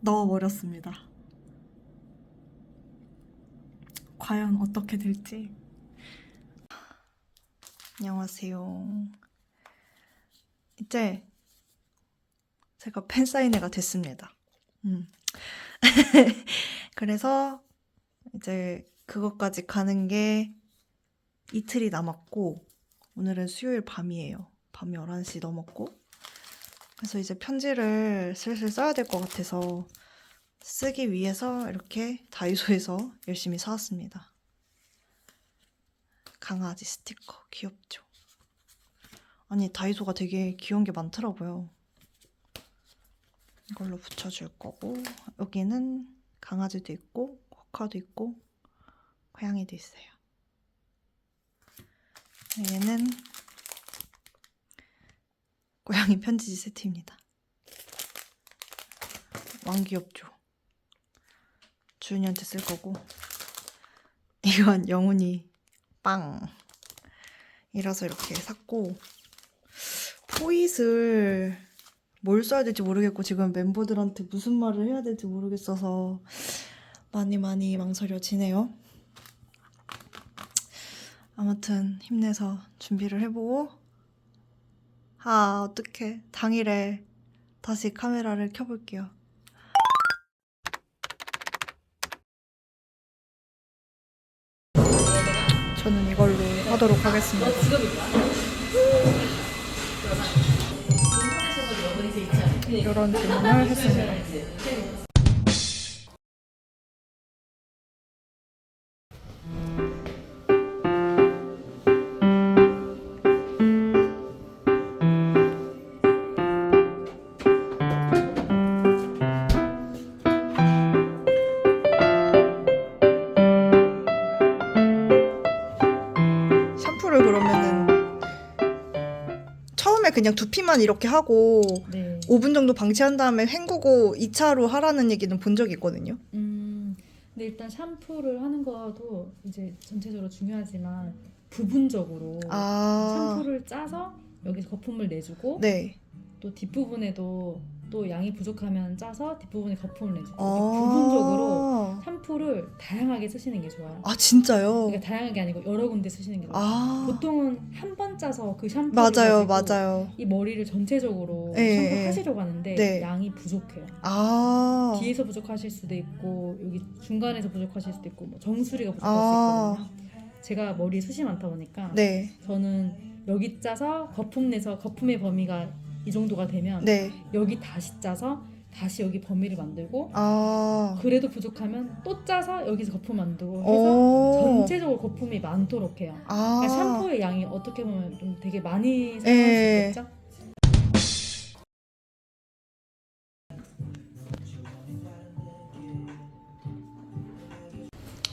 넣어버렸습니다. 과연 어떻게 될지. 안녕하세요. 이제 제가 팬사인회가 됐습니다. 음. 그래서 이제 그것까지 가는 게 이틀이 남았고, 오늘은 수요일 밤이에요. 밤 11시 넘었고. 그래서 이제 편지를 슬슬 써야 될 것 같아서 쓰기 위해서 이렇게 다이소에서 열심히 사왔습니다. 강아지 스티커 귀엽죠? 아니 다이소가 되게 귀여운 게 많더라고요. 이걸로 붙여줄 거고 여기는 강아지도 있고 코카도 있고 고양이도 있어요. 얘는 고양이 편지지 세트입니다. 왕 귀엽죠? 주은이한테 쓸 거고 이건 영훈이 빵 이라서 이렇게 샀고 포잇을 뭘 써야 될지 모르겠고 지금 멤버들한테 무슨 말을 해야 될지 모르겠어서 많이 많이 망설여지네요. 아무튼 힘내서 준비를 해보고 아 어떡해 당일에 다시 카메라를 켜볼게요. 저는 이걸로 하도록 하겠습니다. 이런 질문을 했습니다. 그냥 두피만 이렇게 하고 네. 5분 정도 방치한 다음에 헹구고 2차로 하라는 얘기는 본 적이 있거든요. 음, 근데 일단 샴푸를 하는 거도 이제 전체적으로 중요하지만 부분적으로 아, 샴푸를 짜서 여기서 거품을 내주고 네. 또 뒷부분에도 또 양이 부족하면 짜서 뒷부분에 거품을 내주고 아, 부분적으로 샴푸를 다양하게 쓰시는 게 좋아요. 아 진짜요? 그러니까 다양한 게 아니고 여러 군데 쓰시는 게 좋아요. 아, 보통은 한 번 짜서 그 샴푸를 맞아요, 맞아요. 이 머리를 전체적으로 예, 샴푸 예. 하시려고 하는데 네. 양이 부족해요. 아, 뒤에서 부족하실 수도 있고 여기 중간에서 부족하실 수도 있고 뭐 정수리가 부족할 아. 수 있거든요. 제가 머리 숱이 많다 보니까 네, 저는 여기 짜서 거품 내서 거품의 범위가 이 정도가 되면 네. 여기 다시 짜서 다시 여기 범위를 만들고 아, 그래도 부족하면 또 짜서 여기서 거품 만들고 해서 오, 전체적으로 거품이 많도록 해요. 아, 그러니까 샴푸의 양이 어떻게 보면 좀 되게 많이 사용할 예. 수 있겠죠?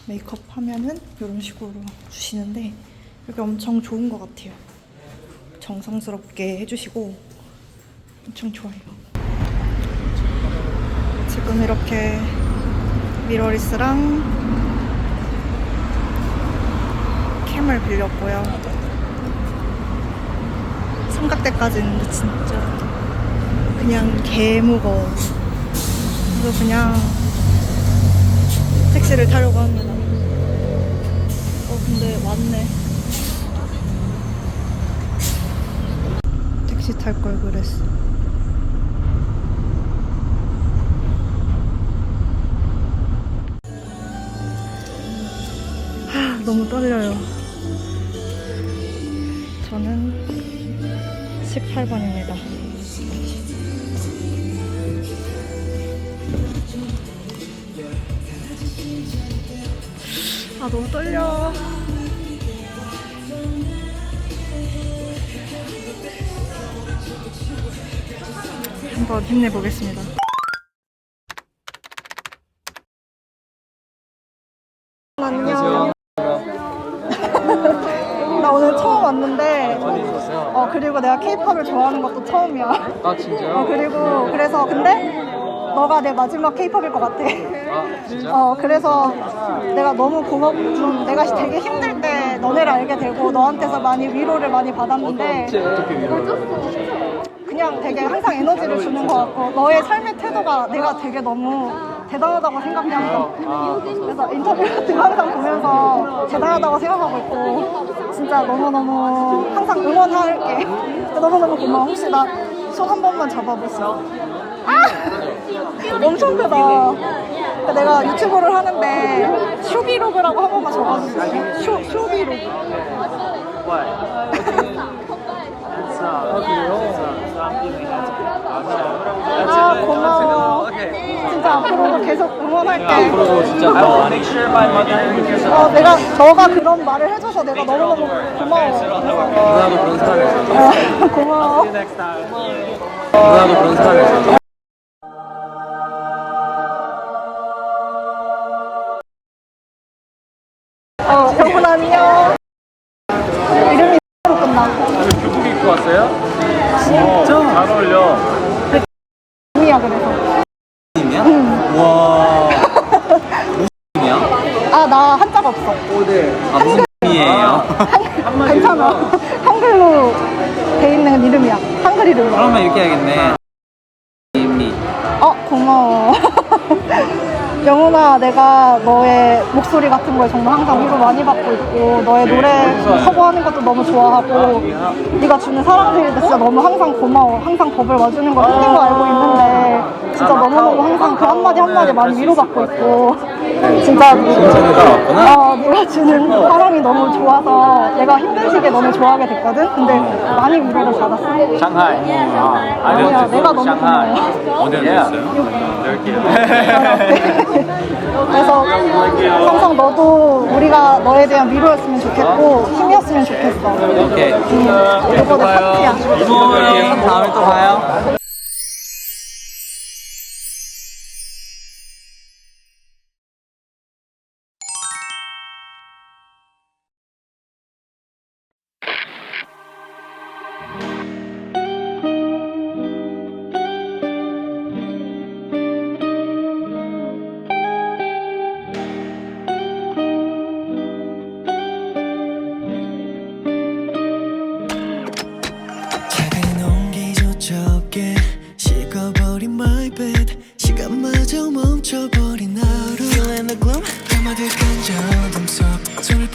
메이크업 하면은 이런 식으로 주시는데 여기 엄청 좋은 것 같아요. 정성스럽게 해주시고 엄청 좋아요. 지금 이렇게 미러리스랑 캠을 빌렸고요. 삼각대까지 있는데 진짜 그냥 개 무거워. 그래서 그냥 택시를 타려고 합니다. 어, 근데 왔네. 택시 탈 걸 그랬어. 너무 떨려요. 저는 18번입니다. 아, 너무 떨려. 한번 힘내보겠습니다. 안녕. 나 오늘 처음 왔는데, 많이 있었어요. 어, 그리고 내가 케이팝을 좋아하는 것도 처음이야. 아 어, 진짜요? 그리고, 그래서, 근데, 너가 내 마지막 케이팝일 것 같아. 아 진짜? 어, 그래서 내가 너무 고맙고, 좀 내가 되게 힘들 때 너네를 알게 되고, 너한테서 많이 위로를 많이 받았는데, 어떻게 위로를? 그냥 되게 항상 에너지를 주는 것 같고, 너의 삶의 태도 태도가 내가 되게 너무 대단하다고 생각해요. 그래서 인터뷰 같은 거 항상 보면서 대단하다고 생각하고 있고 진짜 너무너무 항상 응원할게. 너무너무 고마워. 혹시 나 손 한 번만 잡아보세요. 아! 엄청 크다. 내가 유튜브를 하는데 쇼비로그라고 한 번만 적어주세요. 쇼, 쇼비로그. 아 고마워. 진짜 앞으로도 계속 응원할게. 진짜 더 mother 어, 내가 너가 그런 말을 해줘서 내가 너무너무 고마워. 누나도 그런 사람이었어 어, 고마워. 누나도 그런 사람이었어 어, 영훈 안녕. 이름이 로 끝나. 교복 입고 왔어요? 진짜? 잘 어울려 내가 너의 목소리 같은 걸 정말 항상 위로 많이 받고 있고 너의 노래 커버하는 것도 너무 좋아하고 네가 주는 사랑들도 진짜 너무 항상 고마워. 항상 법을 와주는 걸 힘든 거 알고 있는데 진짜 너무너무 항상 그 한마디 한마디 많이 위로받고 있고 진짜 왔구나 어, 네가 주는 사랑이 너무 좋아서 내가 힘든 시기에 너무 좋아하게 됐거든? 근데 많이 위로를 받았어. 상하이 아니야, 내가 너무 고마워. 어디? 여기요 그래서 항상 너도 우리가 너에 대한 위로였으면 좋겠고 힘이었으면 좋겠어. 오케이 이거 내 파트야. 이모랑 다음에 또 봐요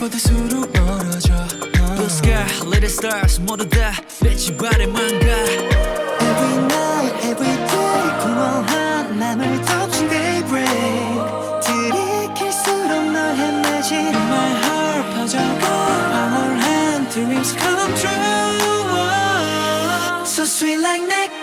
손을 뻗을수록 멀어져 Blue sky, little stars 모두 다 빛이 바래만 가 Every night, every day 공허한 맘을 덮친 daybreak 들이킬수록 널 헤매진 My heart 퍼져가 황홀한 dreams come true So sweet like nectar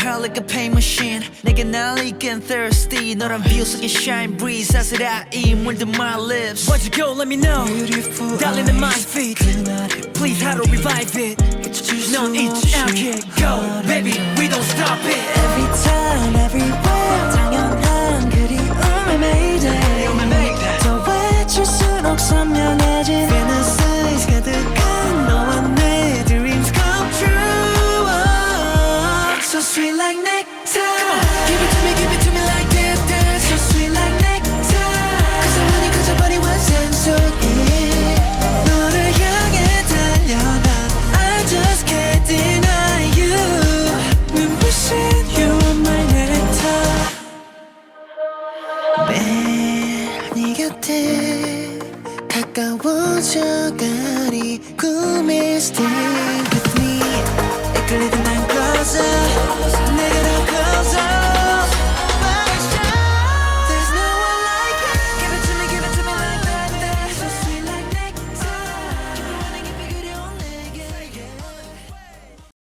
So what, hell like a pain machine 내게 날 이끈 thirsty 너란 view 속에 shine breeze 아슬아이 물든 my lips Why'd you go, let me know Beautiful Darling in my feet Please how to revive it 넌 잊지 않게 Go, baby, we don't stop it Every time, everywhere wasted